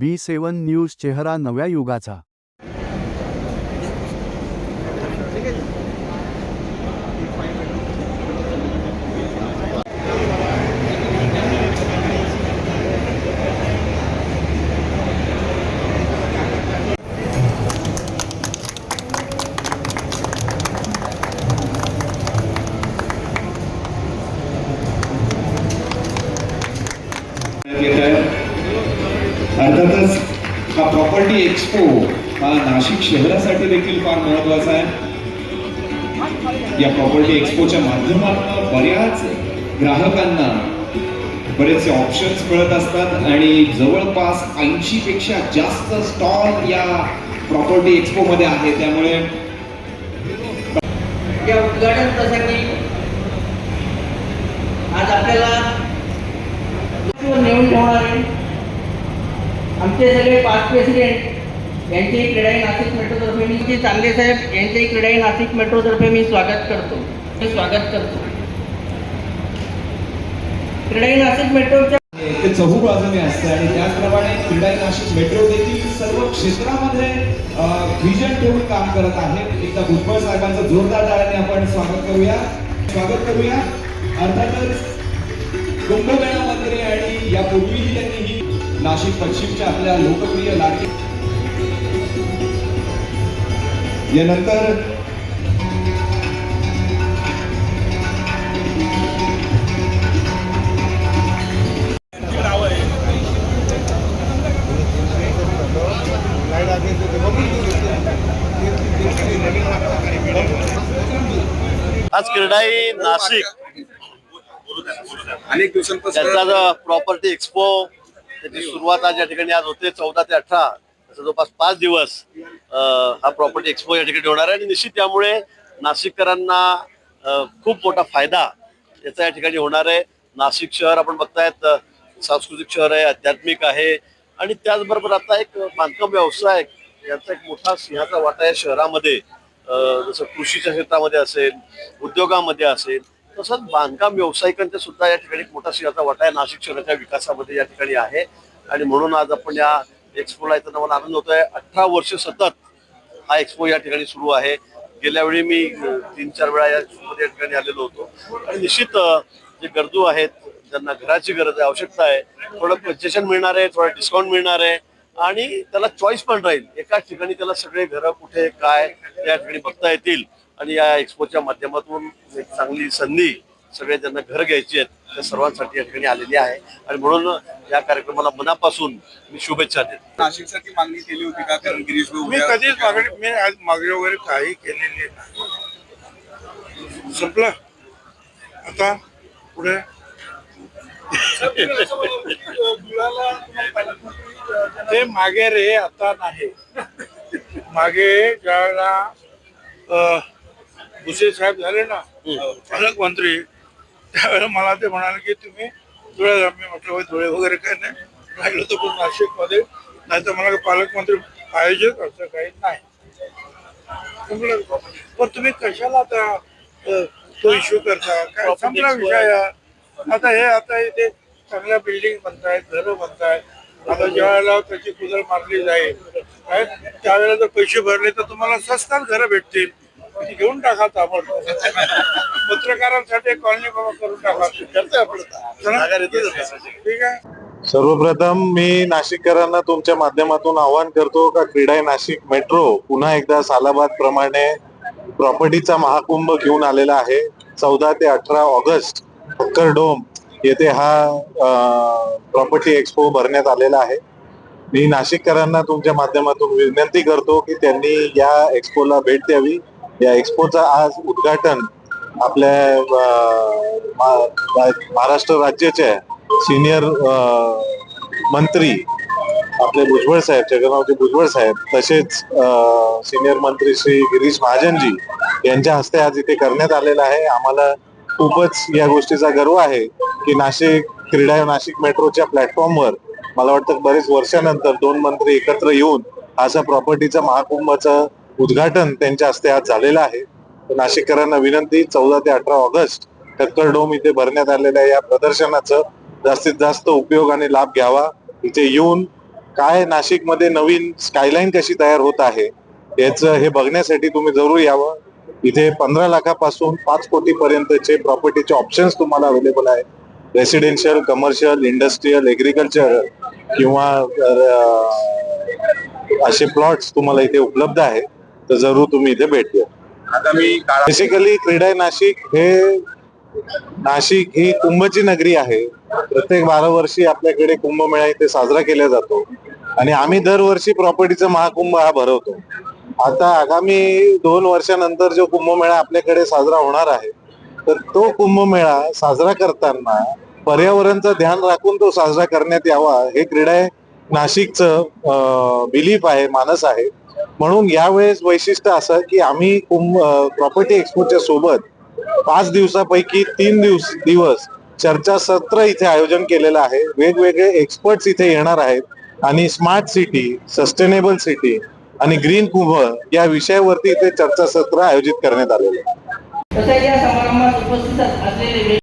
बी सेवन news चेहरा नव्या युगाचा. येत अर्थातच हा प्रॉपर्टी एक्सपो हा नाशिक शहरासाठी देखील फार महत्त्वाचा आहे. या प्रॉपर्टी एक्सपोच्या माध्यमातून बऱ्याच ग्राहकांना बरेचसे ऑप्शन्स मिळत असतात आणि जवळपास ऐंशी पेक्षा जास्त स्टॉल या प्रॉपर्टी एक्सपो मध्ये आहे त्यामुळे या उद्घाटन प्रसंगी आज आपल्याला नेऊन ठेवणारे आमचे सगळे पाच प्रेसिडेंट यांचे क्रीडाई नाशिक मेट्रोतर्फे मी जे चांगले साहेब यांचे क्रीडाई नाशिक मेट्रोतर्फे मी स्वागत करतो. मी स्वागत करतो. क्रीडाई नाशिक मेट्रोच्या ते चहू बाजूने आणि त्याचप्रमाणे क्रीडा नाशिक मेट्रो देखील सर्व क्षेत्रामध्ये विजन ठेवून काम करत आहे. एकदा भुजबळ साहेबांचं जोरदार टाळ्याने आपण स्वागत करूया. स्वागत करूया. अर्थातच कुंभमेळा मंत्री आणि यापूर्वीही त्यांनी ही नाशिक पश्चिमच्या आपल्या लोकप्रिय लाडकी यानंतर आज क्रीडाई नाशिक. अनेक दिवसांपासून त्यांचा जो प्रॉपर्टी एक्सपो त्याची सुरुवात आज या ठिकाणी आज होते चौदा ते अठरा जवळपास पाच दिवस हा प्रॉपर्टी एक्सपो या ठिकाणी होणार आहे. आणि निश्चित त्यामुळे नाशिककरांना खूप मोठा फायदा याचा या ठिकाणी होणार आहे. नाशिक शहर आपण बघतायत सांस्कृतिक शहर आहे आध्यात्मिक आहे. आणि त्याचबरोबर आता एक बांधकाम व्यवसाय याचा एक मोठा सिंहाचा वाटा या शहरामध्ये जसं कृषीच्या क्षेत्रामध्ये असेल उद्योगामध्ये असेल तसंच बांधकाम व्यावसायिकांचा सुद्धा या ठिकाणी एक मोठा सिंहाचा वाटा आहे. नाशिक शहराच्या विकासामध्ये या ठिकाणी आहे. आणि म्हणून आज आपण या एक्सपोला येताना मला आनंद होतोय. अठरा वर्ष सतत हा एक्सपो या ठिकाणी सुरू आहे. गेल्या वेळी मी तीन चार वेळा या एक्सपोमध्ये या ठिकाणी आलेलो होतो. आणि निश्चित जे गरजू आहेत ज्यांना घराची गरज आहे आवश्यकता आहे. थोडं कन्सेशन मिळणार आहे थोडं डिस्काउंट मिळणार आहे. आणि त्याला चॉईस पण राहील. एकाच ठिकाणी त्याला सगळे घरं कुठे काय त्या ठिकाणी बघता येतील. आणि या एक्सपोच्या माध्यमातून एक चांगली संधी सगळे ज्यांना घर घ्यायची आहेत त्या सर्वांसाठी या ठिकाणी आलेली आहे. आणि म्हणून या कार्यक्रमाला मनापासून मी शुभेच्छा देतो. नाशिकसाठी मागणी केली होती का? कारण गिरीश मी कधीच मागणी मी आज मागणी वगैरे काही केलेली नाही. संपलं? आता पुढे? ते मागे रे आता नाही. मागे ज्यावेळेला भुसे साहेब झाले ना पालकमंत्री त्यावेळेला मला ते म्हणाले की तुम्ही धुळे. मी म्हटलं "होय, धुळे वगैरे काय नाही. राहिलो तर पण नाशिकमध्ये. नाही तर मला पालकमंत्री पाहिजे असं काही नाही. पण तुम्ही कशाला आता तो इश्यू करता? काय संपला विषय. आता हे आता इथे चांगल्या बिल्डिंग बनतायत घरं बनतायत. आता ज्या वेळेला त्याची कुदळ मारली जाईल त्यावेळेला जर पैसे भरले तर तुम्हाला स्वस्तात घरं भेटतील. घेऊन टाका ताबडतोब पत्रकारांसाठी कॉलनी बाबा करून टाका आपण. ठीक आहे. सर्वप्रथम मी नाशिककरांना तुमच्या माध्यमातून आवाहन करतो का क्रीडा नाशिक मेट्रो पुन्हा एकदा सालाबाद प्रमाणे प्रॉपर्टीचा महाकुंभ घेऊन आलेला आहे. चौदा ते अठरा ऑगस्ट अक्कर डोम येथे हा प्रॉपर्टी एक्सपो भरण्यात आलेला आहे. मी नाशिककरांना तुमच्या माध्यमातून विनंती करतो की त्यांनी या एक्सपोला भेट द्यावी. या एक्सपोचा आज उद्घाटन आपल्या महाराष्ट्र राज्याच्या सिनियर मंत्री आपले भुजबळ साहेब जगन्नाथजी भुजबळ साहेब तसेच सिनियर मंत्री श्री गिरीश महाजनजी यांच्या हस्ते आज इथे करण्यात आलेलं आहे. आम्हाला खूपच या गोष्टीचा गर्व आहे की नाशिक क्रीडा नाशिक मेट्रोच्या प्लॅटफॉर्मवर मला वाटतं बरेच वर्षानंतर दोन मंत्री एकत्र येऊन असा प्रॉपर्टीचा महाकुंभाचं उद्घाटन त्यांच्या हस्ते आज झालेलं आहे. तर नाशिककरांना विनंती चौदा ते अठरा ऑगस्ट टक्कर डोम इथे भरण्यात आलेल्या या प्रदर्शनाचं जास्तीत जास्त उपयोग आणि लाभ घ्यावा. इथे येऊन काय नाशिकमध्ये नवीन स्कायलाईन कशी तयार होत आहे याचं हे बघण्यासाठी तुम्ही जरूर यावं. इथे पंधरा लाखापासून पाच कोटी पर्यंतचे प्रॉपर्टीचे ऑप्शन्स तुम्हाला अवेलेबल आहे रेसिडेन्शियल कमर्शियल इंडस्ट्रीयल एग्रीकल्चर किंवा असे प्लॉट्स तुम्हाला इथे उपलब्ध आहेत. तर जरूर तुम्ही इथे भेट द्या आगामी बेसिकली क्रीडा नाशिक हे नाशिक ही कुंभची नगरी आहे. प्रत्येक बारा वर्षी आपल्याकडे कुंभमेळा इथे साजरा केला जातो. आणि आम्ही दरवर्षी प्रॉपर्टीचा महाकुंभ हा भरवतो. आता आगामी दोन वर्षानंतर जो कुंभमेळा आपल्याकडे साजरा होणार आहे तर तो कुंभमेळा साजरा करताना पर्यावरणचं ध्यान राखून तो साजरा करण्यात यावा हे क्रीडा नाशिकचं बिलीफ आहे मानस आहे. म्हणून यावेळेस वैशिष्ट्य असं की आम्ही कुंभ प्रॉपर्टी एक्सपोच्या सोबत पाच दिवसापैकी तीन दिवस दिवस चर्चासत्र इथे आयोजन केलेलं आहे. वेगवेगळे एक्सपर्ट्स इथे येणार आहेत आणि स्मार्ट सिटी सस्टेनेबल सिटी आणि ग्रीन कुंभ या विषयावरती इथे चर्चासत्र आयोजित करण्यात आलेलं आहे.